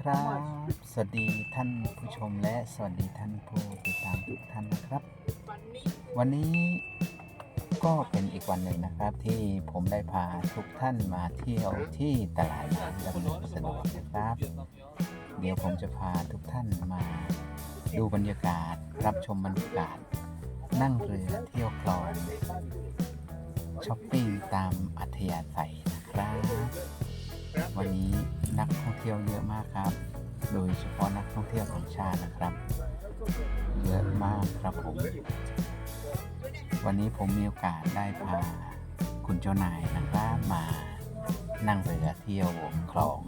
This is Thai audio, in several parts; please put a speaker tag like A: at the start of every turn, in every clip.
A: ครับ
B: สวัสดีท่านผู้ชมและสวัสดีท่านผู้ติดตามทุกท่านนะครับ วันนี้ก็เป็นอีกวันหนึ่งนะครับ ที่ผมได้พาทุกท่านมาเที่ยวที่ตลาดน้ำดำเนินสะดวกนะครับ เดี๋ยวผมจะพาทุกท่านมาดูบรรยากาศ รับชมบรรยากาศ นั่งเรือเที่ยวคลองช้อปปิ้งตามอัธยาศัยนะครับ วันนี้นักท่องเที่ยวเยอะมากครับ โดยเฉพาะนักท่องเที่ยวต่างชาตินะครับ เยอะมากครับผม วันนี้ผมมีโอกาสได้พาคุณเจ้านายนะครับมานั่งเรือเที่ยวคลอง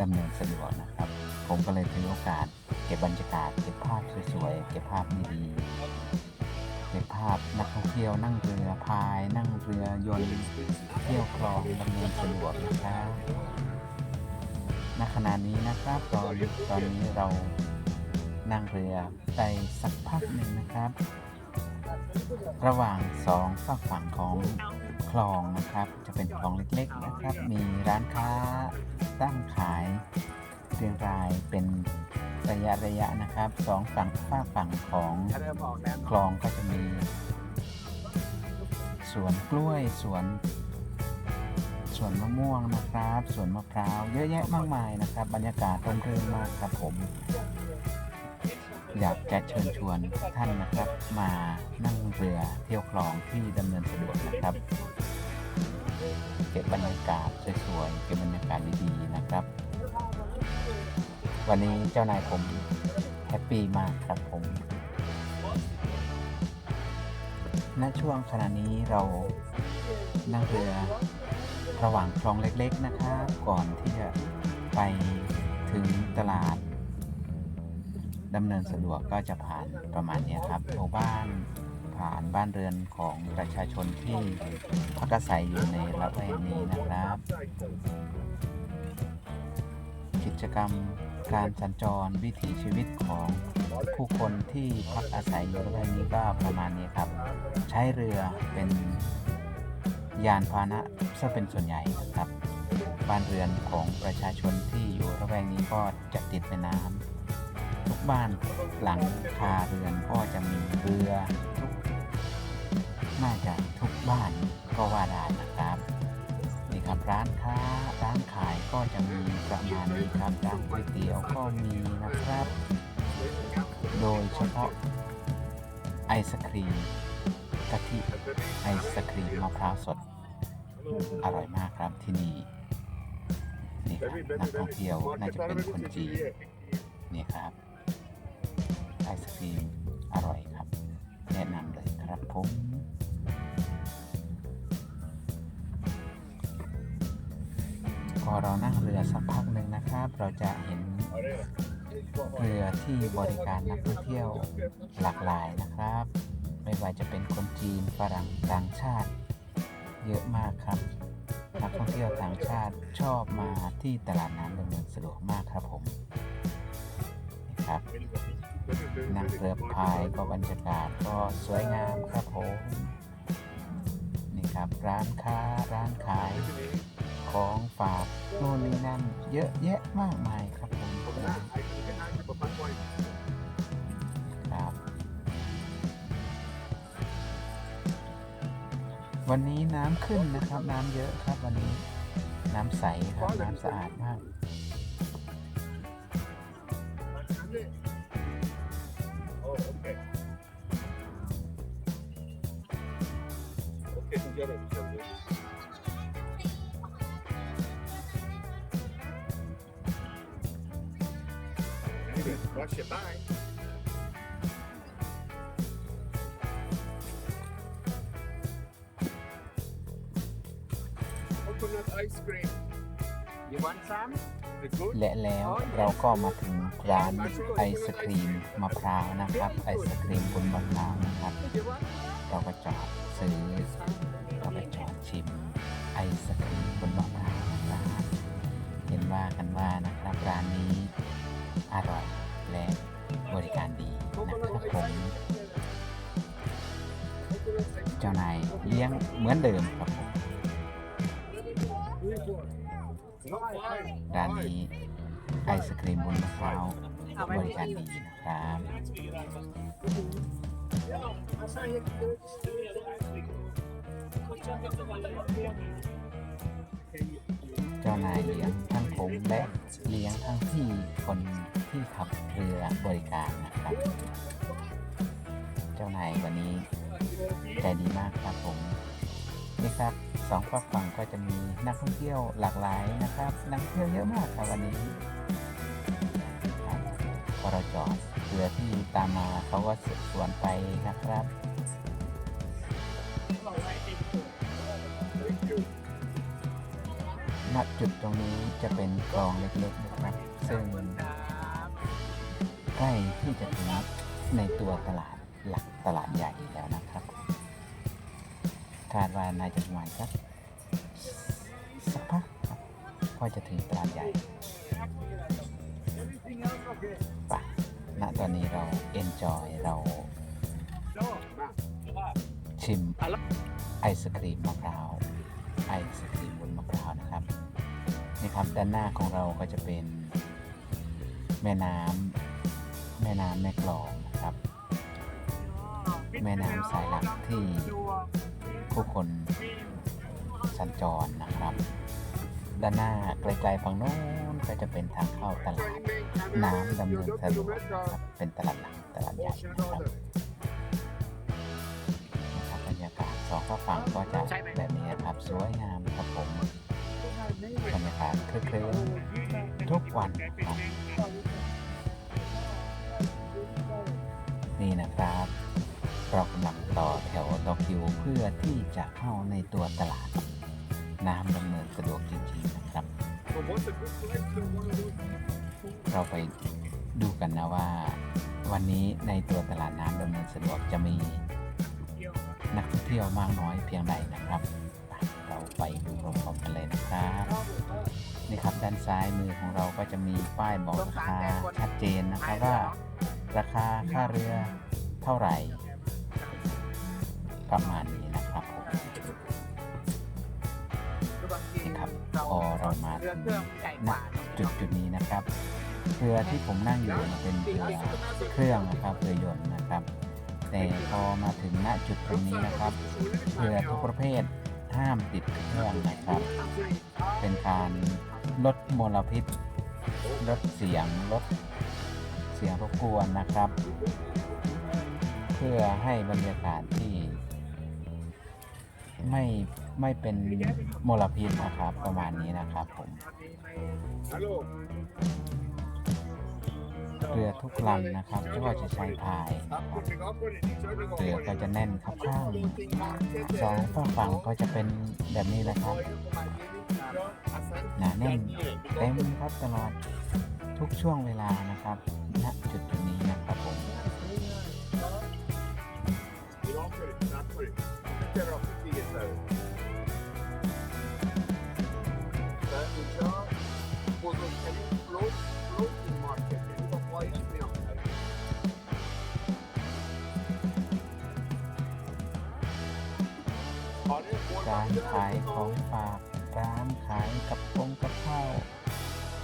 B: ดำเนินสะดวกนะครับ ผมก็เลยถือโอกาส เก็บบรรยากาศเก็บภาพสวยๆเก็บภาพดีๆเก็บภาพนักท่องเที่ยวนั่งเรือพาย นั่งเรือยนต์เที่ยวคลองดำเนินสะดวกนะ ณขณะนี้นะครับตอนตอนนี้เรานั่งเรือไปสักพักหนึ่งนะครับ ระหว่างสองฝั่งฝั่งของคลองนะครับ จะเป็นคลองเล็กๆนะครับ มีร้านค้าตั้งขายเรียงรายเป็นระยะระยะนะครับสองฝั่งฝ้ากฝั่งของคลองก็จะมีสวนกล้วยสวน วนมะม่วงนะครับสวนมะพร้าวเยอะแยะมากมายนะครับ บรรยากาศร่มรื่นมากครับผม อยากจะเชิญชวนท่านนะครับ มานั่งเรือเที่ยวคลองที่ดำเนินสะดวกนะครับเก็บบรรยากาศสวยๆเก็บบรรยากาศดีๆนะครับ วันนี้เจ้านายผมแฮปปี้มากครับผมณช่วงขณะนี้เรานั่งเรือ ระหว่างคลองเล็กๆนะครับ ก่อนที่จะไปถึงตลาดดำเนินสะดวกก็จะผ่านประมาณนี้ครับหมู่บ้านผ่านบ้านเรือนของประชาชนที่พักอาศัยอยู่ในละแวกนี้นะครับ กิจกรรมการสัญจรวิถีชีวิตของผู้คนที่พักอาศัยอยู่ระแวกนี้ก็ประมาณนี้ครับ ใช้เรือเป็น ยานพาหนะซะเป็นส่วนใหญ่นะครับ บ้านเรือนของประชาชนที่อยู่ระแวกนี้ก็จะติดแม่น้ำทุกบ้านหลังคาเรือนก็จะมีเรือทุกน่าจะทุกบ้านก็ว่าได้นะครับนี่ครับร้านค้าร้านขายก็จะมีประมาณนี้ครับร้านก๋วยเตี๋ยวก็มีนะครับ โดยเฉพาะไอศครีมกะทิไอศครีมมะพร้าวสด อร่อยมากครับที่นี่นี่ครับนักท่องเที่ยวน่าจะเป็นคนจีนนี่ครับไอศครีมอร่อยครับ แนะนำเลยครับผมพอเรานั่งเรือสักพักหนึ่งนะครับ เราจะเห็นเรือที่บริการนักท่องเที่ยวหลากหลายนะครับ ไม่ว่าจะเป็นคนจีนฝรั่งต่างชาติ เยอะมากครับนักท่องเที่ยวต่างชาติชอบมาที่ตลาดน้ำดำเนินสะดวกมากครับผมนี่ครับนั่งเรือพายก็บรรยากาศก็สวยงามครับผมนี่ครับร้านค้าร้านขายของฝากโน่นนี่นั่นเยอะแยะมากมายครับผม วันนี้น้ำขึ้นนะครับ น้ำเยอะครับวันนี้ น้ำใสครับน้ำสะอาดมาก
A: Watch your back.
B: และแล้วเราก็มาถึงร้านไอศครีมมะพร้าวนะครับ ไอศครีมบนมะพร้าวนะครับ
A: You want?
B: เราก็จอดซื้อเราไปจอดชิมไอศครีมบนมะพร้าวนะครับเห็นว่ากันว่านะครับร้านนี้อร่อยและบริการดีนะครับผมเจ้านายเลี้ยงเหมือนเดิมครับผม ร้านนี้ไอศครีมบนมะพร้าวบริการดีนะครับเจ้านายเลี้ยงทั้งผมและเลี้ยงทั้งพี่คนที่ขับเรือบริการนะครับ เจ้านายวันนี้ใจดีมากครับผม นี่ครับสองฝากฝั่งก็จะมีนักท่องเที่ยวหลากหลายนะครับ นักเที่ยวเยอะมากครับวันนี้บพอเราจอดเรือที่ตามมาเขาก็สวนไปนะครับณจุดตรงนี้จะเป็นคลองเล็กๆนะครับ ซึ่งใกล้ที่จะถึงในตัวตลาดหลักตลาดใหญ่แล้วนะครับ คาดว่าน่าจะประมาณสักสักพักครับก็จะถึงตลาดใหญ่ไปณตอนนี้เราเอนจอยเราชิมไอศครีมมะพร้าวไอศครีมบนมะพร้าวนะครับนี่ครับด้านหน้าของเราก็จะเป็นแม่น้ำแม่น้ำแม่กลองนะครับ แม่น้ำสายหลักที่ ผู้คนสัญจรนะครับ ด้านหน้าไกลๆฝั่งโน้นก็จะเป็นทางเข้าตลาดน้ำดำเนินสะดวกครับเป็นตลาดหลังตลาดใหญ่นะครับนะครับบรรยากาศสองฝั่งก็จะแบบนี้ครับสวยงามครับผมบรรยากาศคลึ้นทุกวันครับนี่นะครับเรากำลัง อแถวต่อคิวเพื่อที่จะเข้าในตัวตลาด น้ำดำเนินสะดวกจริงๆนะครับ เราไปดูกันนะว่า วันนี้ในตัวตลาดน้ำดำเนินสะดวกจะมีนักท่องเที่ยวมากน้อยเพียงใดนะครับ เราไปดูพร้อมๆกันเลยนะครับนี่ครับด้านซ้ายมือของเราก็จะมีป้ายบอกราคาชัดเจนนะครับว่า ราคาค่าเรือเท่าไหร่ ประมาณนี้นะครับผมนี่ครับพอเรามาณจุดจุดนี้นะครับเรือที่ผมนั่งอยู่เนี่ยเป็นเรือเครื่องนะครับเรือยนต์นะครับ แต่พอมาถึงณจุดตรงนี้นะครับเรือทุกประเภทห้ามติดเครื่องนะครับ เป็นการลดมลพิษ ลดเสียงลดเสียงรบกวนนะครับ เพื่อให้บรรยากาศที่ ไม่ไม่เป็นมลพิษนะครับ ประมาณนี้นะครับผมเรือทุกลำนะครับไม่ว่าจะใช้พายนะครับเรือก็จะแน่นครับข้างสองฝั่งฝั่งก็จะเป็นแบบนี้นะครับหนาแน่นเต็มครับตลอดทุกช่วงเวลานะครับณจุดจุดนี้นะครับผม ขายของฝาก ร้านขายกับปงกับข้าว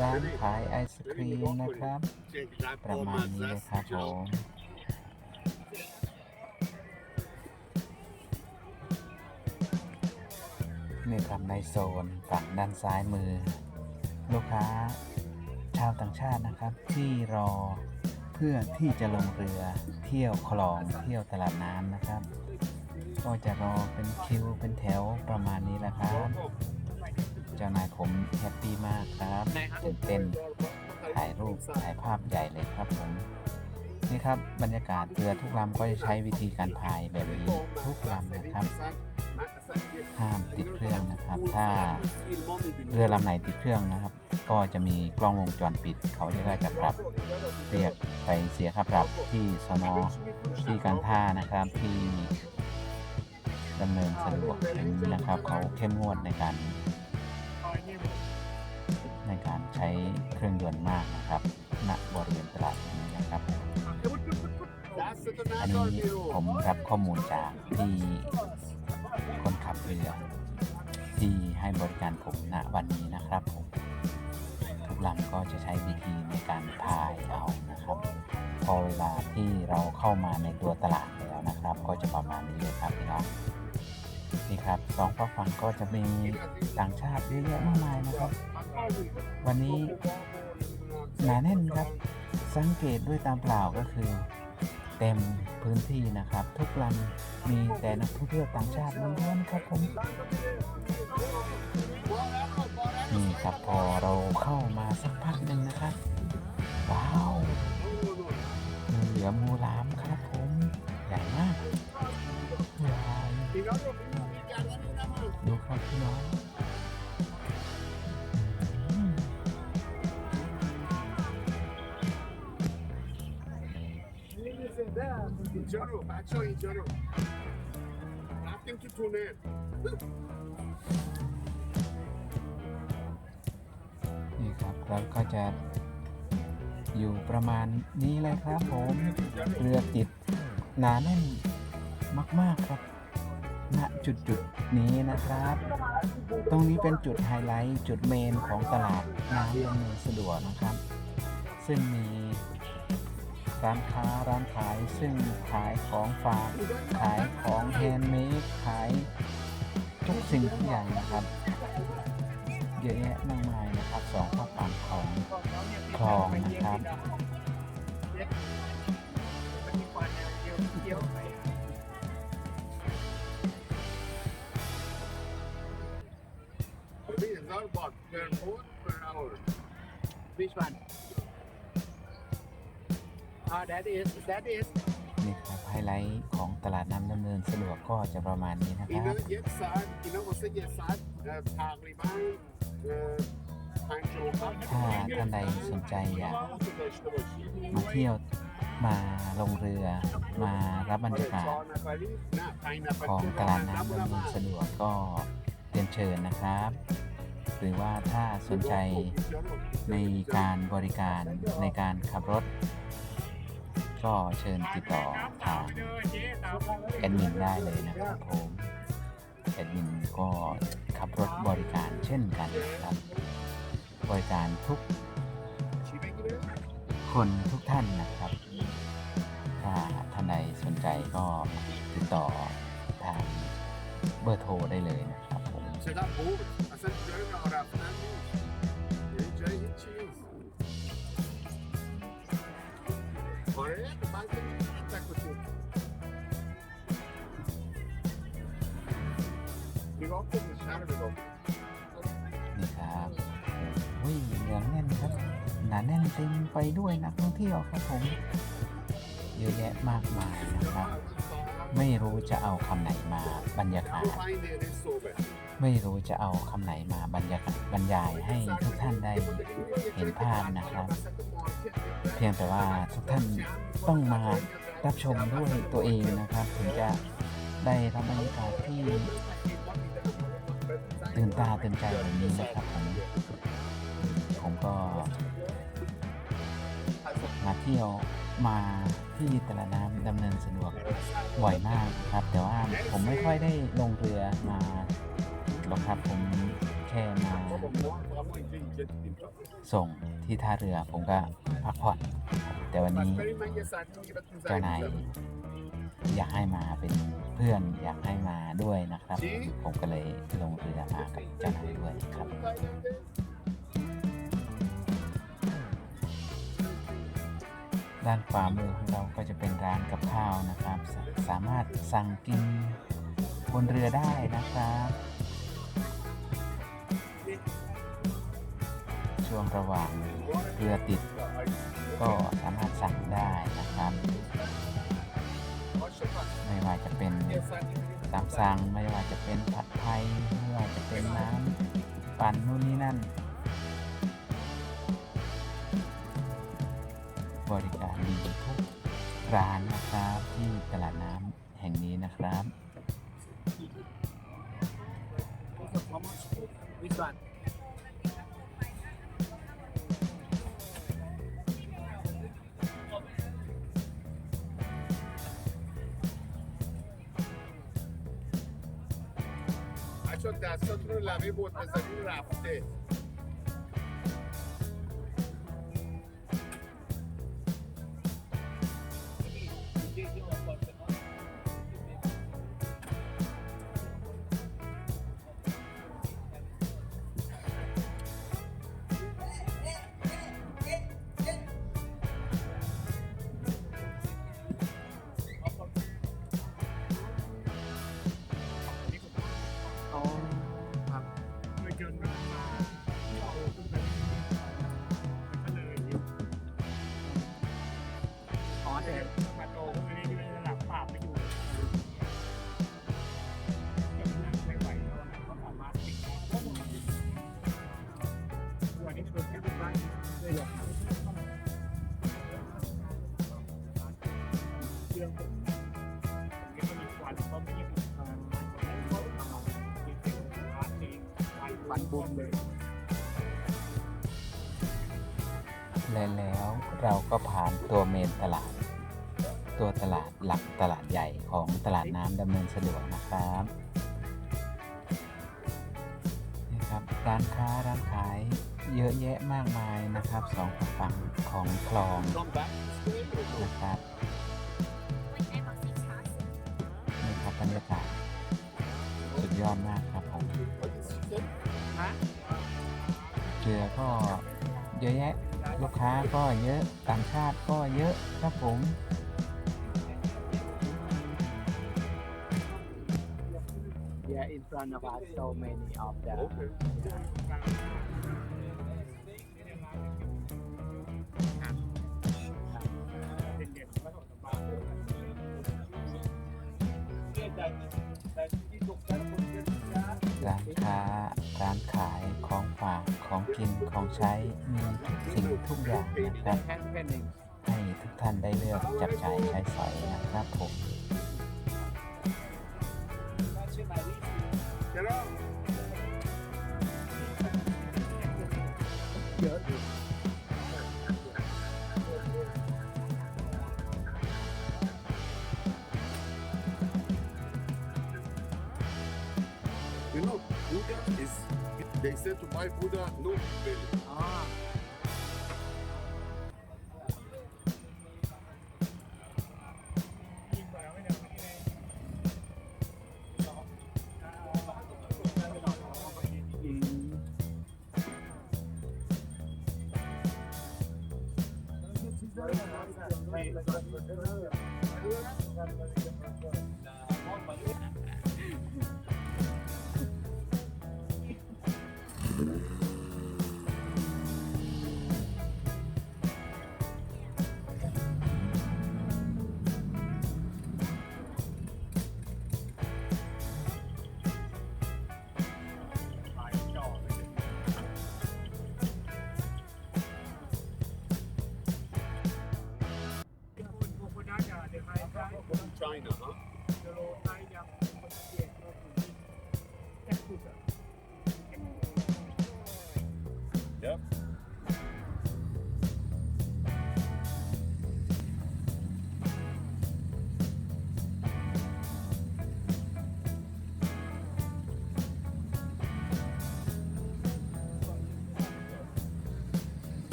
B: ร้านขายไอศครีมนะครับ ประมาณนี้เลยครับผมนี่ครับในโซนฝั่งด้านซ้ายมือ ลูกค้า ชาวต่างชาตินะครับที่รอเพื่อที่จะลงเรือเที่ยวคลองเที่ยวตลาดน้ำนะครับ ก็จะรอเป็นคิวเป็นแถวประมาณนี้แหละครับ เจ้านายผมแฮปปี้มากครับตื่นเต้นถ่ายรูปถ่ายภาพใหญ่เลยครับผมนี่ครับบรรยากาศเรือทุกลำก็จะใช้วิธีการพายแบบนี้ทุกลำนะครับ ห้ามติดเครื่องนะครับ ถ้าเรือลำไหนติดเครื่องนะครับ ก็จะมีกล้องวงจรปิด เขาจะได้จะปรับเรียกไปเสียค่าปรับที่สนที่การท่านะครับที่ ดำเนินสะดวกอย่างนี้นะครับเขาเข้มงวดในการ ในการใช้เครื่องยนต์มากนะครับณบริเวณตลาดนี้นะครับ อันนี้ผมรับข้อมูลจากที่คนขับเรือที่ให้บริการผมณวันนี้นะครับผมทุกลำก็จะใช้วิธีในการพายเอานะครับ พอเวลาที่เราเข้ามาในตัวตลาดแล้วนะครับ ก็จะประมาณนี้เลยครับพี่น้อง นี่ครับสองฝั่งฝั่งก็จะมีต่างชาติเยอะแยะมากมายนะครับ วันนี้หนาแน่นครับ สังเกตด้วยตามเปล่าก็คือ เต็มพื้นที่นะครับ ทุกลำมีแต่นักท่องเที่ยวต่างชาติล้วนๆครับผมนี่ครับพอเราเข้ามาสักพักหนึ่งนะครับ ว้าวงูเหลือมูลามครับผมใหญ่มากใหญ่ ดูครับพี่น้องนี่ครับเราก็จะอยู่ประมาณนี้เลยครับผม เรือติดหนาแน่นมาก ๆ ครับ ณจุดจุดนี้นะครับ ตรงนี้เป็นจุดไฮไลท์จุดเมนของตลาดน้ำดำเนินสะดวกนะครับ ซึ่งมีร้านค้าร้านขายซึ่งขายของฝากขายของแฮนด์เมดขายทุกสิ่งทุกอย่างนะครับ เยอะแยะมากมายนะครับสองฝั่งฝั่งของคลองนะครับ
A: turn four per hour.
C: Which one? Ah, that is that is
B: นี่ครับไฮไลท์ของตลาดน้ำดำเนินสะดวกก็จะประมาณนี้นะครับ
A: yet side, inner also yet side. Uh, Park Liban, uh, Hangzhou
B: ถ้าท่านใดสนใจอยาก มาเที่ยวมาลงเรือมารับบรรยากาศของตลาดน้ำดำเนินสะดวกก็เรียนเชิญนะครับ หรือว่าถ้าสนใจในการบริการในการขับรถ ก็เชิญติดต่อทางแอดมินได้เลยนะครับผมแอดมินก็ขับรถบริการเช่นกันครับ บริการทุกคนทุกท่านนะครับ ถ้าท่านใดสนใจก็ติดต่อทางเบอร์โทรได้เลยนะครับผม
A: Oraya bazen takılıyor. Bir okumuş her bir okumuş.
B: นี่ครับวิ่งเหลืองแน่นครับ หนาแน่นเต็มไปด้วยนักท่องเที่ยวครับผม เยอะแยะมากมายนะครับ ไม่รู้จะเอาคำไหนมาบรรยากาศ ไม่รู้จะเอาคำไหนมาบรรยากาศบรรยายให้ทุกท่านได้เห็นภาพนะครับ เพียงแต่ว่าทุกท่านต้องมารับชมด้วยตัวเองนะครับถึงจะได้รับบรรยากาศที่ตื่นตาตื่นใจแบบนี้นะครับผมผมก็มาเที่ยวมาที่ตลาดน้ำดำเนินสะดวกบ่อยมากครับ แต่ว่าผมไม่ค่อยได้ลงเรือมา หรอกครับผมแค่มาส่งที่ท่าเรือผมก็พักผ่อน แต่วันนี้เจ้านายอยากให้มาเป็นเพื่อนอยากให้มาด้วยนะครับ ผมก็เลยลงเรือมากับเจ้านายด้วยครับด้านขวามือของเราก็จะเป็นร้านกับข้าวนะครับ สามารถสั่งกินบนเรือได้นะครับ่วงระหว่างเรือติด ก็สามารถสั่งได้นะครับ ไม่ว่าจะเป็นตามสั่งไม่ว่าจะเป็นผัดไทยไม่ว่าจะเป็นน้ำปั่นนู่นนี่นั่น บริการดีทุกร้านนะครับที่ตลาดน้ำแห่งนี้นะครับ
C: Which one?
D: بچه دستاتون رو لبه بود
C: بزنین رفته. และ
D: แล้วเรา
B: ก็ผ่านตัวเมนตลาด ตัวตลาดหลักตลาดใหญ่ของตลาดน้ำดำเนินสะดวกนะครับนี่ครับร้านค้าร้านขายเยอะแยะมากมายนะครับสองฝั่งของคลองนะครับนี่ครับบรรยากาศสุดยอดมากครับผม
A: What is it?
C: ฮะ
B: เรือก็เยอะแยะ ลูกค้าก็เยอะ ต่างชาติก็เยอะครับผม
C: yeah in front of us so many of the
A: Okay.
D: เด็กๆก็สบายเนี่ยแต่แต่ที่ถูกใจคนเยอะนะ
B: ร้านค้าร้านขาย ของกินของใช้มีทุกสิ่งทุกอย่างนะครับให้ทุกท่านได้เลือกจับจ่ายใช้สอยนะครับผม
A: Insetul mai Buddha
B: nu. Ah.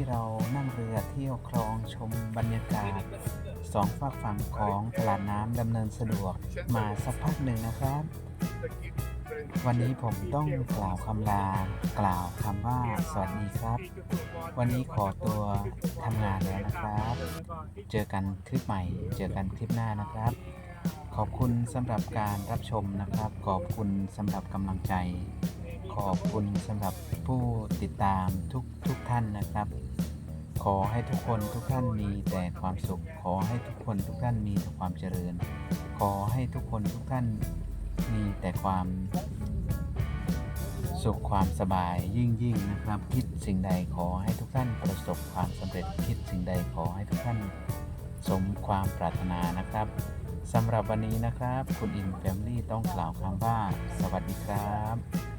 B: ที่เรานั่งเรือเที่ยวคลองชมบรรยากาศสองฝากฝั่งของตลาดน้ำดำเนินสะดวกมาสักพักหนึ่งนะครับ วันนี้ผมต้องกล่าวคำลา กล่าวคำว่าสวัสดีครับ วันนี้ขอตัวทำงานแล้วนะครับ เจอกันคลิปใหม่ เจอกันคลิปหน้านะครับ ขอบคุณสำหรับการรับชมนะครับ ขอบคุณสำหรับกำลังใจ ขอบคุณสำหรับผู้ติดตามทุกทุกท่านนะครับ ขอให้ทุกคนทุกท่านมีแต่ความสุข ขอให้ทุกคนทุกท่านมีแต่ความเจริญ ขอให้ทุกคนทุกท่านมีแต่ความสุขความสบายยิ่งยิ่งนะครับ คิดสิ่งใดขอให้ทุกท่านประสบความสำเร็จคิดสิ่งใดขอให้ทุกท่านสมความปรารถนานะครับสำหรับวันนี้นะครับ คุณอินแฟมลี่ต้องกล่าวคำว่า สวัสดีครับ